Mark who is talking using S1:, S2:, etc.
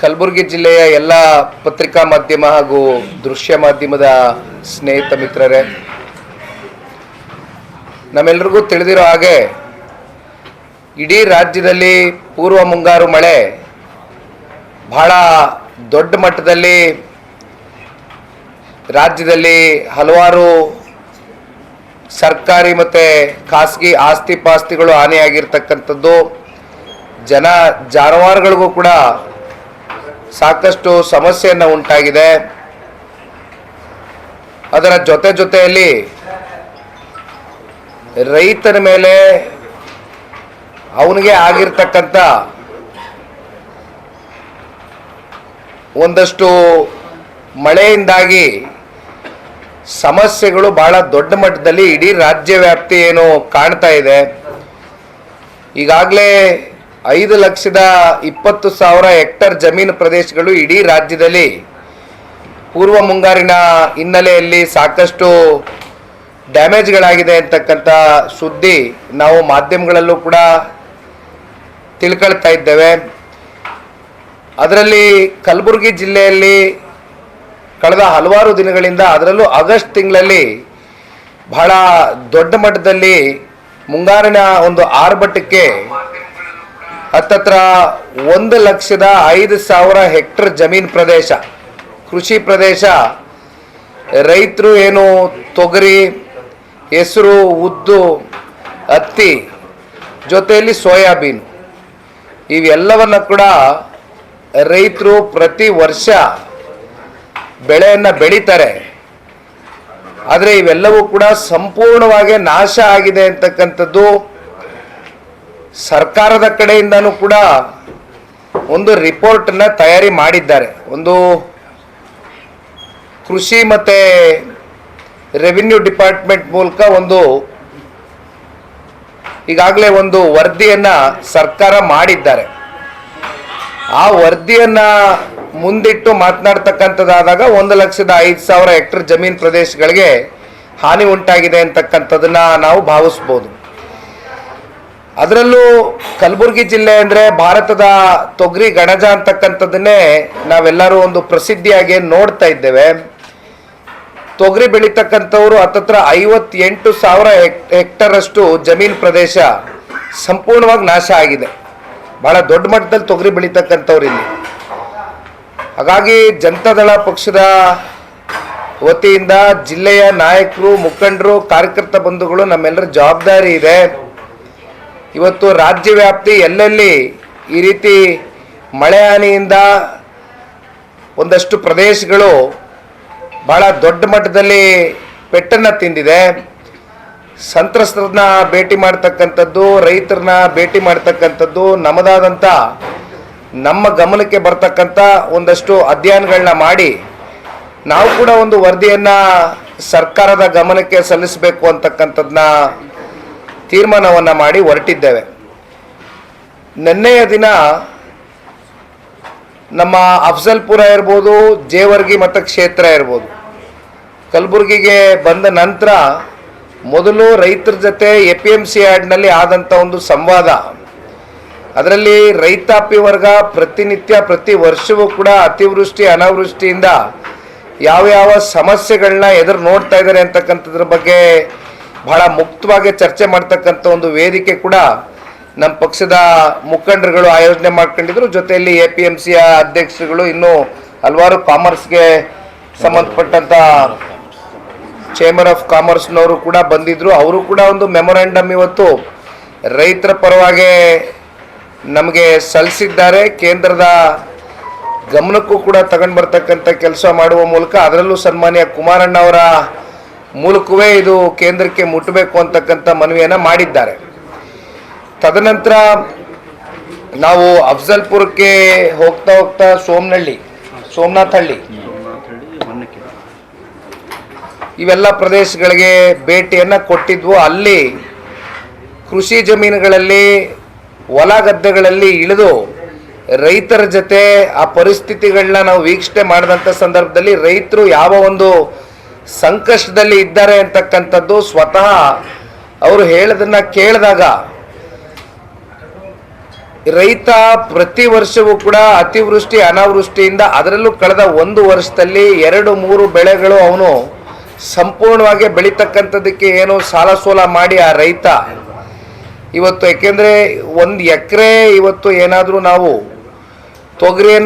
S1: ಕಲಬುರಗಿ ಜಿಲ್ಲೆಯ ಎಲ್ಲ ಪತ್ರಿಕಾ ಮಾಧ್ಯಮ ಹಾಗೂ ದೃಶ್ಯ ಮಾಧ್ಯಮದ ಸ್ನೇಹಿತ ಮಿತ್ರರೇ, ನಮ್ಮೆಲ್ರಿಗೂ ತಿಳಿದಿರೋ ಹಾಗೆ ಇಡೀ ರಾಜ್ಯದಲ್ಲಿ ಪೂರ್ವ ಮುಂಗಾರು ಮಳೆ ಬಹಳ ದೊಡ್ಡ ಮಟ್ಟದಲ್ಲಿ ರಾಜ್ಯದಲ್ಲಿ ಹಲವಾರು ಸರ್ಕಾರಿ ಮತ್ತು ಖಾಸಗಿ ಆಸ್ತಿ ಪಾಸ್ತಿಗಳು ಹಾನಿಯಾಗಿರ್ತಕ್ಕಂಥದ್ದು. ಜನ ಜಾನುವಾರುಗಳಿಗೂ ಕೂಡ ಸಾಕಷ್ಟು ಸಮಸ್ಯೆಯನ್ನು ಉಂಟಾಗಿದೆ. ಅದರ ಜೊತೆ ಜೊತೆಯಲ್ಲಿ ರೈತನ ಮೇಲೆ ಅವನಿಗೆ ಆಗಿರ್ತಕ್ಕಂಥ ಒಂದಷ್ಟು ಮಳೆಯಿಂದಾಗಿ ಸಮಸ್ಯೆಗಳು ಬಹಳ ದೊಡ್ಡ ಮಟ್ಟದಲ್ಲಿ ಇಡೀ ರಾಜ್ಯ ವ್ಯಾಪ್ತಿ ಏನು ಕಾಣ್ತಾ ಇದೆ. ಈಗಾಗಲೇ ಐದು ಲಕ್ಷದ ಇಪ್ಪತ್ತು ಸಾವಿರ ಹೆಕ್ಟರ್ ಜಮೀನು ಪ್ರದೇಶಗಳು ಇಡೀ ರಾಜ್ಯದಲ್ಲಿ ಪೂರ್ವ ಮುಂಗಾರಿನ ಹಿನ್ನೆಲೆಯಲ್ಲಿ ಸಾಕಷ್ಟು ಡ್ಯಾಮೇಜ್ಗಳಾಗಿದೆ ಅಂತಕ್ಕಂಥ ಸುದ್ದಿ ನಾವು ಮಾಧ್ಯಮಗಳಲ್ಲೂ ಕೂಡ ತಿಳ್ಕೊಳ್ತಾ ಇದ್ದೇವೆ. ಅದರಲ್ಲಿ ಕಲಬುರಗಿ ಜಿಲ್ಲೆಯಲ್ಲಿ ಕಳೆದ ಹಲವಾರು ದಿನಗಳಿಂದ, ಅದರಲ್ಲೂ ಆಗಸ್ಟ್ ತಿಂಗಳಲ್ಲಿ ಬಹಳ ದೊಡ್ಡ ಮಟ್ಟದಲ್ಲಿ ಮುಂಗಾರಿನ ಒಂದು ಆರ್ಭಟಕ್ಕೆ ಹತ್ತತ್ರ ಒಂದು ಲಕ್ಷದ ಐದು ಸಾವಿರ ಹೆಕ್ಟರ್ ಜಮೀನು ಪ್ರದೇಶ. ಕೃಷಿ ಪ್ರದೇಶ. ರೈತರು ಏನು ತೊಗರಿ, ಹೆಸರು, ಉದ್ದು, ಹತ್ತಿ, ಜೊತೆಯಲ್ಲಿ ಸೋಯಾಬೀನ್. ಇವೆಲ್ಲವನ್ನು ಕೂಡ ರೈತರು ಪ್ರತಿ ವರ್ಷ ಬೆಳೆಯನ್ನು ಬೆಳೀತಾರೆ. ಆದರೆ ಇವೆಲ್ಲವೂ ಕೂಡ ಸಂಪೂರ್ಣವಾಗಿ ನಾಶ ಆಗಿದೆ ಅಂತಕ್ಕಂಥದ್ದು ಸರ್ಕಾರದ ಕಡೆಯಿಂದನೂ ಕೂಡ ಒಂದು ರಿಪೋರ್ಟನ್ನು ತಯಾರಿ ಮಾಡಿದ್ದಾರೆ. ಒಂದು ಕೃಷಿ ಮತ್ತು ರೆವಿನ್ಯೂ ಡಿಪಾರ್ಟ್ಮೆಂಟ್ ಮೂಲಕ ಒಂದು ಈಗಾಗಲೇ ಒಂದು ವರದಿಯನ್ನು ಸರ್ಕಾರ ಮಾಡಿದ್ದಾರೆ. ಆ ವರದಿಯನ್ನು ಮುಂದಿಟ್ಟು ಮಾತನಾಡ್ತಕ್ಕಂಥದ್ದಾದಾಗ ಒಂದು ಲಕ್ಷದ ಐದು ಸಾವಿರ ಹೆಕ್ಟರ್ ಜಮೀನು ಪ್ರದೇಶಗಳಿಗೆ ಹಾನಿ ಉಂಟಾಗಿದೆ ಅಂತಕ್ಕಂಥದ್ದನ್ನು ನಾವು ಭಾವಿಸ್ಬೋದು. ಅದರಲ್ಲೂ ಕಲಬುರಗಿ ಜಿಲ್ಲೆ ಅಂದರೆ ಭಾರತದ ತೊಗರಿ ಗಣಜ ಅಂತಕ್ಕಂಥದ್ದನ್ನೇ ನಾವೆಲ್ಲರೂ ಒಂದು ಪ್ರಸಿದ್ಧಿಯಾಗಿ ನೋಡ್ತಾ ಇದ್ದೇವೆ. ತೊಗರಿ ಬೆಳೀತಕ್ಕಂಥವ್ರು ಹತ್ತತ್ರ ಐವತ್ತೆಂಟು ಸಾವಿರ ಹೆಕ್ಟರಷ್ಟು ಜಮೀನು ಪ್ರದೇಶ ಸಂಪೂರ್ಣವಾಗಿ ನಾಶ ಆಗಿದೆ. ಬಹಳ ದೊಡ್ಡ ಮಟ್ಟದಲ್ಲಿ ತೊಗರಿ ಬೆಳೀತಕ್ಕಂಥವ್ರು ಇಲ್ಲಿ. ಹಾಗಾಗಿ ಜನತಾದಳ ಪಕ್ಷದ ವತಿಯಿಂದ ಜಿಲ್ಲೆಯ ನಾಯಕರು, ಮುಖಂಡರು, ಕಾರ್ಯಕರ್ತ ಬಂಧುಗಳು ನಮ್ಮೆಲ್ಲರ ಜವಾಬ್ದಾರಿ ಇದೆ. ಇವತ್ತು ರಾಜ್ಯ ವ್ಯಾಪ್ತಿ ಎಲ್ಲೆಲ್ಲಿ ಈ ರೀತಿ ಮಳೆ ಹಾನಿಯಿಂದ ಒಂದಷ್ಟು ಪ್ರದೇಶಗಳು ಬಹಳ ದೊಡ್ಡ ಮಟ್ಟದಲ್ಲಿ ಪೆಟ್ಟನ್ನು ತಿಂದಿದೆ. ಸಂತ್ರಸ್ತರನ್ನ ಭೇಟಿ ಮಾಡ್ತಕ್ಕಂಥದ್ದು, ರೈತರನ್ನ ಭೇಟಿ ಮಾಡ್ತಕ್ಕಂಥದ್ದು, ನಮ್ಮದಾದಂಥ ನಮ್ಮ ಗಮನಕ್ಕೆ ಬರ್ತಕ್ಕಂಥ ಒಂದಷ್ಟು ಅಧ್ಯಯನಗಳನ್ನ ಮಾಡಿ ನಾವು ಕೂಡ ಒಂದು ವರದಿಯನ್ನು ಸರ್ಕಾರದ ಗಮನಕ್ಕೆ ಸಲ್ಲಿಸಬೇಕು ಅಂತಕ್ಕಂಥದ್ದನ್ನ ತೀರ್ಮಾನವನ್ನು ಮಾಡಿ ಹೊರಟಿದ್ದೇವೆ. ನಿನ್ನೆಯ ದಿನ ನಮ್ಮ ಅಫ್ಜಲ್ಪುರ ಇರ್ಬೋದು, ಜೇವರ್ಗಿ ಮತಕ್ಷೇತ್ರ ಇರ್ಬೋದು. ಕಲಬುರಗಿಗೆ ಬಂದ ನಂತರ ಮೊದಲು ರೈತರ ಜೊತೆ ಎ ಪಿ ಎಂ ಸಿ ಆ್ಯಡ್ನಲ್ಲಿ ಆದಂಥ ಒಂದು ಸಂವಾದ. ಅದರಲ್ಲಿ ರೈತಾಪಿ ವರ್ಗ ಪ್ರತಿನಿತ್ಯ, ಪ್ರತಿ ವರ್ಷವೂ ಕೂಡ ಅತಿವೃಷ್ಟಿ, ಅನಾವೃಷ್ಟಿಯಿಂದ ಯಾವ ಯಾವ ಸಮಸ್ಯೆಗಳನ್ನ ಎದುರು ನೋಡ್ತಾ ಇದ್ದಾರೆ ಅಂತಕ್ಕಂಥದ್ರ ಬಗ್ಗೆ ಬಹಳ ಮುಕ್ತವಾಗಿ ಚರ್ಚೆ ಮಾಡ್ತಕ್ಕಂಥ ಒಂದು ವೇದಿಕೆ ಕೂಡ ನಮ್ಮ ಪಕ್ಷದ ಮುಖಂಡರುಗಳು ಆಯೋಜನೆ ಮಾಡ್ಕೊಂಡಿದ್ರು. ಜೊತೆಯಲ್ಲಿ ಎ ಪಿ ಎಂ ಸಿಯ ಅಧ್ಯಕ್ಷರುಗಳು ಇನ್ನೂ ಹಲವಾರು ಕಾಮರ್ಸ್ಗೆ ಸಂಬಂಧಪಟ್ಟಂತ ಚೇಂಬರ್ ಆಫ್ ಕಾಮರ್ಸ್ನವರು ಕೂಡ ಬಂದಿದ್ರು. ಅವರು ಕೂಡ ಒಂದು ಮೆಮೊರಾಂಡಮ್ ಇವತ್ತು ರೈತರ ಪರವಾಗಿ ನಮಗೆ ಸಲ್ಲಿಸಿದ್ದಾರೆ. ಕೇಂದ್ರದ ಗಮನಕ್ಕೂ ಕೂಡ ತಗೊಂಡು ಬರ್ತಕ್ಕಂಥ ಕೆಲಸ ಮಾಡುವ ಮೂಲಕ ಅದರಲ್ಲೂ ಸನ್ಮಾನ್ಯ ಕುಮಾರಣ್ಣ ಅವರ ಮೂಲಕವೇ ಇದು ಕೇಂದ್ರಕ್ಕೆ ಮುಟ್ಟಬೇಕು ಅಂತಕ್ಕಂಥ ಮನವಿಯನ್ನು ಮಾಡಿದ್ದಾರೆ. ತದನಂತರ ನಾವು ಅಫ್ಜಲ್ಪುರಕ್ಕೆ ಹೋಗ್ತಾ ಹೋಗ್ತಾ ಸೋಮನಹಳ್ಳಿ ಸೋಮನಾಥ್ ಹಳ್ಳಿ. ಇವೆಲ್ಲ ಪ್ರದೇಶಗಳಿಗೆ ಭೇಟಿಯನ್ನು ಕೊಟ್ಟಿದ್ವು. ಅಲ್ಲಿ ಕೃಷಿ ಜಮೀನುಗಳಲ್ಲಿ, ಹೊಲ ಗದ್ದೆಗಳಲ್ಲಿ ಇಳಿದು ರೈತರ ಜೊತೆ ಆ ಪರಿಸ್ಥಿತಿಗಳನ್ನ ನಾವು ವೀಕ್ಷಣೆ ಮಾಡಿದಂಥ ಸಂದರ್ಭದಲ್ಲಿ ರೈತರು ಯಾವ ಒಂದು ಸಂಕಷ್ಟದಲ್ಲಿ ಇದ್ದಾರೆ ಅಂತಕ್ಕಂಥದ್ದು ಸ್ವತಃ ಅವರು ಹೇಳದನ್ನ ಕೇಳಿದಾಗ ರೈತ ಪ್ರತಿ ವರ್ಷವೂ ಕೂಡ ಅತಿವೃಷ್ಟಿ, ಅನಾವೃಷ್ಟಿಯಿಂದ ಅದರಲ್ಲೂ ಕಳೆದ ಒಂದು ವರ್ಷದಲ್ಲಿ ಎರಡು, ಮೂರು ಬೆಳೆಗಳು ಅವನು ಸಂಪೂರ್ಣವಾಗಿ ಬೆಳೀತಕ್ಕಂಥದ್ದಕ್ಕೆ ಏನು ಸಾಲ ಸೋಲ ಮಾಡಿ ಆ ರೈತ. ಇವತ್ತು ಯಾಕೆಂದರೆ ಒಂದು ಎಕರೆ ಇವತ್ತು ಏನಾದರೂ ನಾವು ತೊಗರಿಯನ್ನು